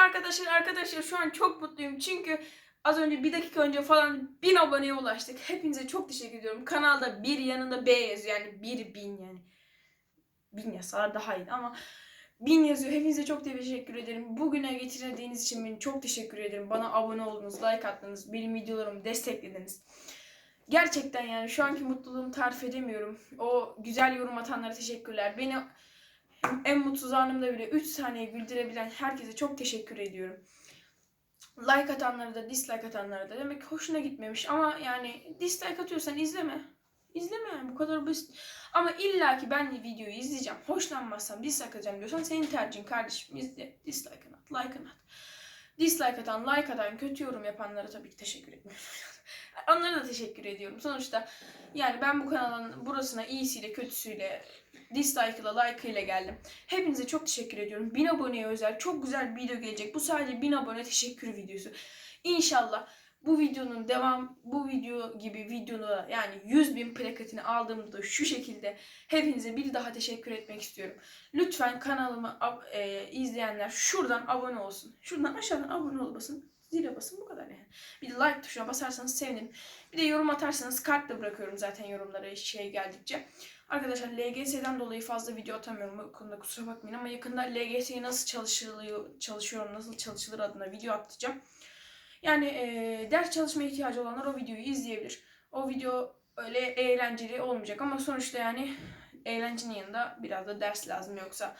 arkadaşlar. Arkadaşlar şu an çok mutluyum. Çünkü az önce bir dakika önce falan 1000 aboneye ulaştık. Hepinize çok teşekkür ediyorum. Kanalda bir yanında B yazıyor. Yani bir bin yani. Bin yazsalar daha iyi ama bin yazıyor. Hepinize çok teşekkür ederim. Bugüne getirdiğiniz için beni çok teşekkür ederim. Bana abone oldunuz, like attınız, benim videolarımı desteklediniz. Gerçekten yani şu anki mutluluğumu tarif edemiyorum. O güzel yorum atanlara teşekkürler. Beni en mutsuz anımda bile 3 saniye güldürebilen herkese çok teşekkür ediyorum. Like atanlara da dislike atanlara da demek ki hoşuna gitmemiş ama yani dislike atıyorsan izleme. İzleme yani bu kadar basit. Ama illaki ben videoyu izleyeceğim. Hoşlanmazsam dislike atacağım diyorsan senin tercihin kardeşim izle. Dislike at, like at. Dislike atan, like atan, kötü yorum yapanlara tabii ki teşekkür etmiyorum. Onlara da teşekkür ediyorum. Sonuçta yani ben bu kanalın burasına iyisiyle kötüsüyle dislike ile like ile geldim. Hepinize çok teşekkür ediyorum. 1000 aboneye özel çok güzel bir video gelecek. Bu sadece 1000 abone teşekkür videosu. İnşallah bu videonun devam bu video gibi videoda yani 100 bin plakatini aldığımda şu şekilde hepinize bir daha teşekkür etmek istiyorum. Lütfen kanalımı e, izleyenler şuradan abone olsun. Şuradan aşağıdan abone ol basın. Zile basın bu kadar yani. Bir de like tuşuna basarsanız sevinirim. Bir de yorum atarsanız kart da bırakıyorum zaten yorumlara şey geldikçe. Arkadaşlar LGS'den dolayı fazla video atamıyorum bu konuda kusura bakmayın ama yakında LGS'ye nasıl çalışılıyor, çalışıyorum, nasıl çalışılır adına video atacağım. Yani eee, ders çalışmaya ihtiyacı olanlar o videoyu izleyebilir. O video öyle eğlenceli olmayacak ama sonuçta yani eğlencenin yanında biraz da ders lazım yoksa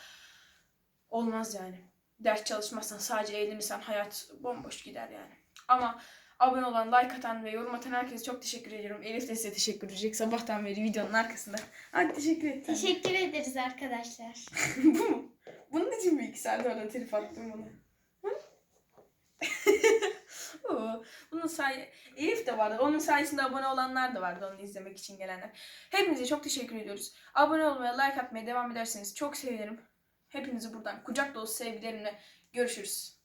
olmaz yani. Ders çalışmazsan sadece eğlenirsen hayat bomboş gider yani. Ama abone olan, like atan ve yorum atan herkese çok teşekkür ediyorum. Elif de size teşekkür edecek sabahtan beri videonun arkasında. Hadi teşekkür et. Teşekkür ederiz arkadaşlar. Bu mu? Bunun için mi iki saat orada telif attım bunu? Bunun say Elif de vardı. Onun sayesinde abone olanlar da vardı onu izlemek için gelenler. Hepinize çok teşekkür ediyoruz. Abone olmaya, like atmaya devam ederseniz çok sevinirim. Hepinizi buradan kucak dolusu sevgilerimle görüşürüz.